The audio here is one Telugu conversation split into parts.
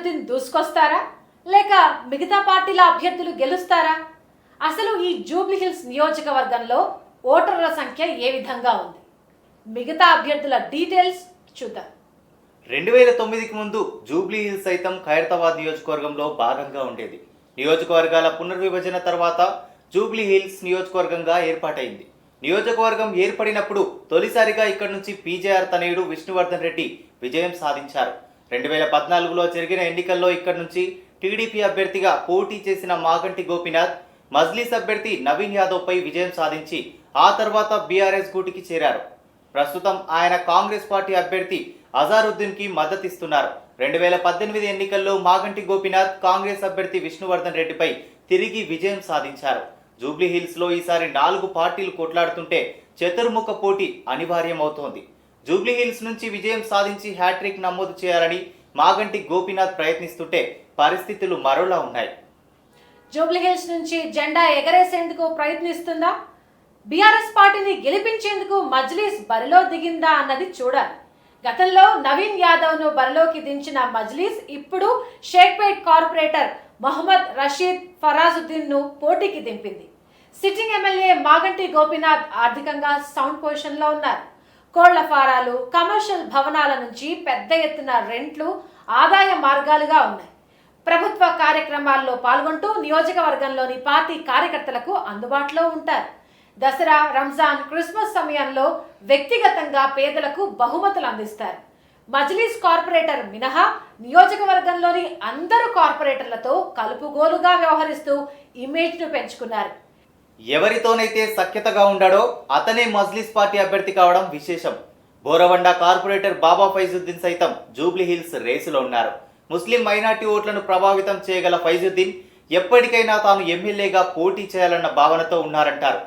అజారుద్దీన్ దూసుకొస్తారా? లేక మిగతా పార్టీల అభ్యర్థులు గెలుస్తారా? అసలు ఈ జూబ్లీహిల్స్ నియోజకవర్గంలో ఓటర్ల సంఖ్య ఏ విధంగా ఉంది? మిగతా అభ్యర్థుల డీటెయిల్స్ చూద్దాం. రెండు వేల తొమ్మిదికి ముందు జూబ్లీ హిల్స్ సైతం ఖైరతాబాద్ నియోజకవర్గంలో భాగంగా ఉండేది. నియోజకవర్గాల పునర్విభజన తర్వాత జూబ్లీ హిల్స్ నియోజకవర్గంగా ఏర్పాటైంది. నియోజకవర్గం ఏర్పడినప్పుడు తొలిసారిగా ఇక్కడి నుంచి పీజేఆర్ తనయుడు విష్ణువర్ధన్ రెడ్డి విజయం సాధించారు. రెండు వేల పద్నాలుగులో జరిగిన ఎన్నికల్లో ఇక్కడి నుంచి టీడీపీ అభ్యర్థిగా పోటీ చేసిన మాగంటి గోపీనాథ్ మజ్లీస్ అభ్యర్థి నవీన్ యాదవ్ పై విజయం సాధించి ఆ తర్వాత బీఆర్ఎస్ గూటికి చేరారు. ప్రస్తుతం ఆయన కాంగ్రెస్ పార్టీ అభ్యర్థి అజారుద్దీన్కి మద్దతిస్తున్నారు. రెండు వేల పద్దెనిమిది ఎన్నికల్లో మాగంటి గోపీనాథ్ కాంగ్రెస్ అభ్యర్థి విష్ణువర్ధన్ రెడ్డిపై తిరిగి విజయం సాధించారు. జూబ్లీహిల్స్లో ఈసారి నాలుగు పార్టీలు కొట్లాడుతుంటే చతుర్ముఖ పోటీ అనివార్యమవుతోంది. జూబ్లీహిల్స్ నుంచి విజయం సాధించి హ్యాట్రిక్ నమోదు చేయాలని మాగంటి గోపీనాథ్ ప్రయత్నిస్తుంటే పరిస్థితులు మరోలా ఉన్నాయి. జూబ్లీహిల్స్ నుంచి జెండా ఎగరేసేందుకు ప్రయత్నిస్తుందా? బీఆర్ఎస్ పార్టీని గెలిపించేందుకు మజ్లీస్ బరిలో దిగిందా అన్నది చూడాలి. గతంలో నవీన్ యాదవ్ను బరిలోకి దించిన మజ్లీస్ ఇప్పుడు షేక్పేట్ కార్పొరేటర్ మహమ్మద్ రషీద్ ఫరాజుద్దీన్ను పోటీకి దింపింది. సిట్టింగ్ ఎమ్మెల్యే మాగంటి గోపీనాథ్ ఆర్థికంగా సౌండ్ పొజిషన్లో ఉన్నారు. కోళ్ళ ఫారాలు కమర్షియల్ భవనాల నుంచి పెద్ద ఎత్తున రెంట్లు ఆదాయ మార్గాలుగా ఉన్నాయి. ప్రభుత్వ కార్యక్రమాల్లో పాల్గొంటూ నియోజకవర్గంలోని పార్టీ కార్యకర్తలకు అందుబాటులో ఉంటారు. దసరా రంజాన్ క్రిస్మస్ సమయంలో వ్యక్తిగతంగా పేదలకు బహుమతులు అందిస్తారు. మజ్లీస్ కార్పొరేటర్ మినహా నియోజకవర్గంలోని అందరు కార్పొరేటర్లతో కలుపుగోలుగా వ్యవహరిస్తూ ఇమేజ్ను పెంచుకున్నారు. ఎవరితోనైతే సఖ్యతగా ఉండాడో అతనే మజ్లిస్ పార్టీ అభ్యర్థి కావడం విశేషం. బోరవండ కార్పొరేటర్ బాబా ఫైజుద్దీన్ సైతం జూబ్లీ హిల్స్ రేసులో ఉన్నారు. ముస్లిం మైనార్టీ ఓట్లను ప్రభావితం చేయగల ఫైజుద్దీన్ ఎప్పటికైనా తాను ఎమ్మెల్యేగా పోటీ చేయాలన్న భావనతో ఉన్నారంటారు.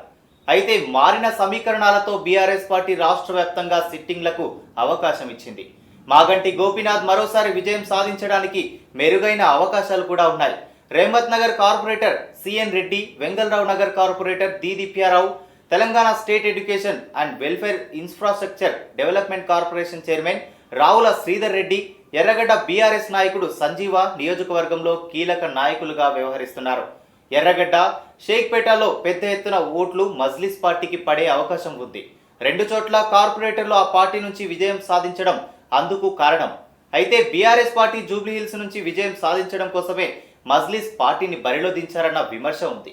అయితే మారిన సమీకరణాలతో బీఆర్ఎస్ పార్టీ రాష్ట్ర వ్యాప్తంగా సిట్టింగ్లకు అవకాశం ఇచ్చింది. మాగంటి గోపీనాథ్ మరోసారి విజయం సాధించడానికి మెరుగైన అవకాశాలు కూడా ఉన్నాయి. Rahmat Nagar corporator C N Reddy Vengalrao Nagar corporator Dedeepyarao Telangana state education and welfare infrastructure development corporation chairman Ravula Sridhar Reddy Erragadda BRS నాయకుడు సంజీవ నియోజకవర్గంలో కీలక నాయకులుగా వ్యవహరిస్తున్నారు. ఎర్రగడ్డ షేక్పేటలో పెద్ద ఎత్తున ఓట్లు మజ్లిస్ పార్టీకి పడే అవకాశం ఉంది. రెండు చోట్ల కార్పొరేటర్లు ఆ పార్టీ నుంచి విజయం సాధించడం అందుకు కారణం. అయితే బీఆర్ఎస్ పార్టీ జూబ్లీహిల్స్ నుంచి విజయం సాధించడం కోసమే మజ్లిస్ పార్టీని బరిలో దించారన్న విమర్శ ఉంది.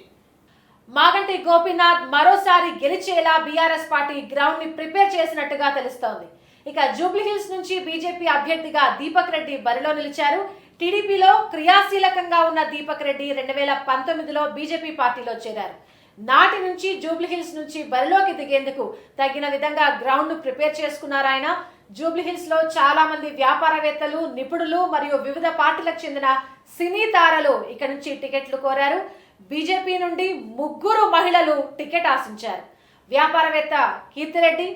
మాగంటి గోపీనాథ్ మరోసారి గెలిచేలా బీఆర్ఎస్ పార్టీ గ్రౌండ్ని ప్రిపేర్ చేసినట్టుగా తెలుస్తోంది. ఇక జూబ్లీహిల్స్ నుంచి బీజేపీ అభ్యర్థిగా దీపక్ రెడ్డి బరిలో నిలిచారు. టీడీపీలో క్రియాశీలకంగా ఉన్న దీపక్ రెడ్డి రెండు వేల పంతొమ్మిదిలో బీజేపీ పార్టీలో చేరారు. నాటి నుంచి జూబ్లీహిల్స్ నుంచి బరిలోకి దిగేందుకు తగిన విధంగా గ్రౌండ్ ప్రిపేర్ చేసుకున్నారు ఆయన. జూబ్లీహిల్స్లో చాలా మంది వ్యాపారవేత్తలు నిపుణులు మరియు వివిధ పార్టీలకు చెందిన సినీ తారలు ఇక నుంచి టికెట్లు కోరారు. బీజేపీ నుండి ముగ్గురు మహిళలు టికెట్ ఆశించారు. వ్యాపారవేత్త Keerthireddy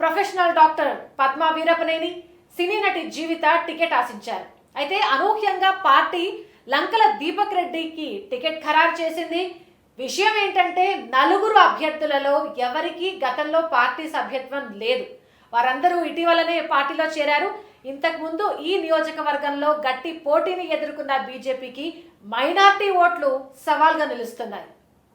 professional doctor Padma Veerapaneni cine నటి జీవిత టికెట్ ఆశించారు. అయితే అనూహ్యంగా పార్టీ లంకల దీపక్ రెడ్డికి టికెట్ ఖరారు చేసింది. విషయం ఏంటంటే నలుగురు అభ్యర్థులలో ఎవరికీ గతంలో పార్టీ సభ్యత్వం లేదు. వారందరూ ఇటీవలనే పార్టీలో చేరారు. ఇంతకుముందు ఈ నియోజకవర్గంలో గట్టి పోటీని ఎదుర్కొన్న బీజేపీకి మైనార్టీ ఓట్లు సవాల్గా నిలుస్తున్నాయి.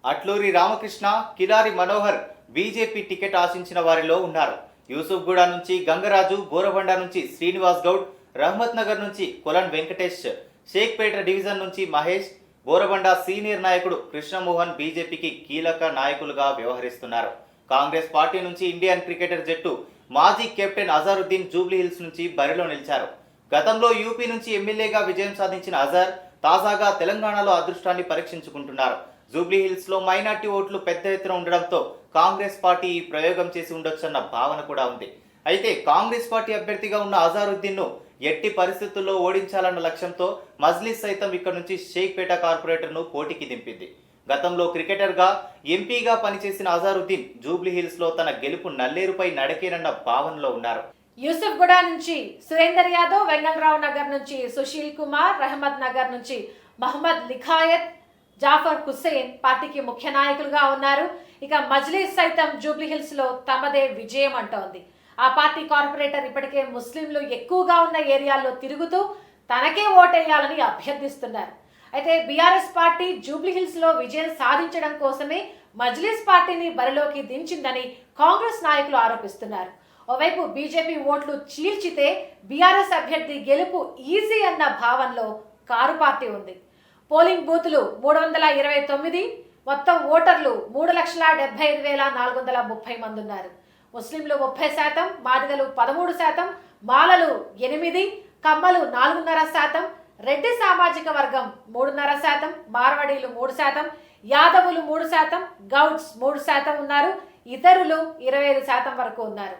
అట్లూరి రామకృష్ణ కిలారి మనోహర్ బీజేపీ టికెట్ ఆశించిన వారిలో ఉన్నారు. యూసుఫ్గూడ నుంచి గంగరాజు బోరబండ నుంచి శ్రీనివాస్ గౌడ్ రహమత్ నగర్ నుంచి కొలన్ వెంకటేష్ షేక్పేట డివిజన్ నుంచి మహేష్ బోరబండ సీనియర్ నాయకుడు కృష్ణమోహన్ బీజేపీకి కీలక నాయకులుగా వ్యవహరిస్తున్నారు. కాంగ్రెస్ పార్టీ నుంచి ఇండియన్ క్రికెటర్ జట్టు మాజీ కెప్టెన్ అజారుద్దీన్ జూబ్లీ హిల్స్ నుంచి బరిలో నిలిచారు. గతంలో యూపీ నుంచి ఎమ్మెల్యేగా విజయం సాధించిన అజార్ తాజాగా తెలంగాణలో అదృష్టాన్ని పరీక్షించుకుంటున్నారు. జూబ్లీ హిల్స్లో మైనార్టీ ఓట్లు పెద్ద ఎత్తున ఉండడంతో కాంగ్రెస్ పార్టీ ఈ ప్రయోగం చేసి ఉండొచ్చన్న భావన కూడా ఉంది. అయితే కాంగ్రెస్ పార్టీ అభ్యర్థిగా ఉన్న అజారుద్దీన్ను ఎట్టి పరిస్థితుల్లో ఓడించాలన్న లక్ష్యంతో మజ్లిస్ సైతం ఇక్కడ నుంచి షేక్పేట కార్పొరేటర్ను పోటీకి దింపింది. గతంలో క్రికెటర్గా ఎంపీగా పనిచేసిన అజారుద్దీన్ జూబ్లీహిల్స్లో లో తన గెలుపు నల్లేరుపై నడకేనన్న భావనలో ఉన్నారు. యూసుఫ్ గూడ నుంచి సురేందర్ యాదవ్ వెంగళరావు నగర్ నుంచి సుశీల్ కుమార్ రహమద్ నగర్ నుంచి మహమ్మద్ లిఖాయత్ జాఫర్ హుస్సేన్ పార్టీకి ముఖ్య నాయకులుగా ఉన్నారు. ఇక మజ్లీస్ సైతం జూబ్లీహిల్స్లో తమదే విజయం అంటోంది. ఆ పార్టీ కార్పొరేటర్ ఇప్పటికే ముస్లింలు ఎక్కువగా ఉన్న ఏరియాల్లో తిరుగుతూ తనకే ఓటేయాలని అభ్యర్థిస్తున్నారు. అయితే బీఆర్ఎస్ పార్టీ జూబ్లీహిల్స్లో విజయం సాధించడం కోసమే మజ్లిస్ పార్టీని బరిలోకి దించిందని కాంగ్రెస్ నాయకులు ఆరోపిస్తున్నారు. ఓవైపు బీజేపీ ఓట్లు చీల్చితే బీఆర్ఎస్ అభ్యర్థి గెలుపు ఈజీ అన్న భావనలో కారు పార్టీ ఉంది. పోలింగ్ బూతులు మూడు వందల ఇరవై తొమ్మిది మొత్తం ఓటర్లు మూడు లక్షల డెబ్బై ఐదు వేల నాలుగు వందల ముప్పై మంది ఉన్నారు. ముస్లింలు ముప్పై శాతం మాదిగలు పదమూడు శాతం మాలలు ఎనిమిది కమ్మలు నాలుగున్నర శాతం రెడ్డి సామాజిక వర్గం మూడున్నర శాతం మార్వడీలు మూడు శాతం యాదవులు మూడు శాతం గౌడ్స్ మూడు శాతం ఉన్నారు ఇతరులు ఇరవై ఐదు శాతం వరకు ఉన్నారు.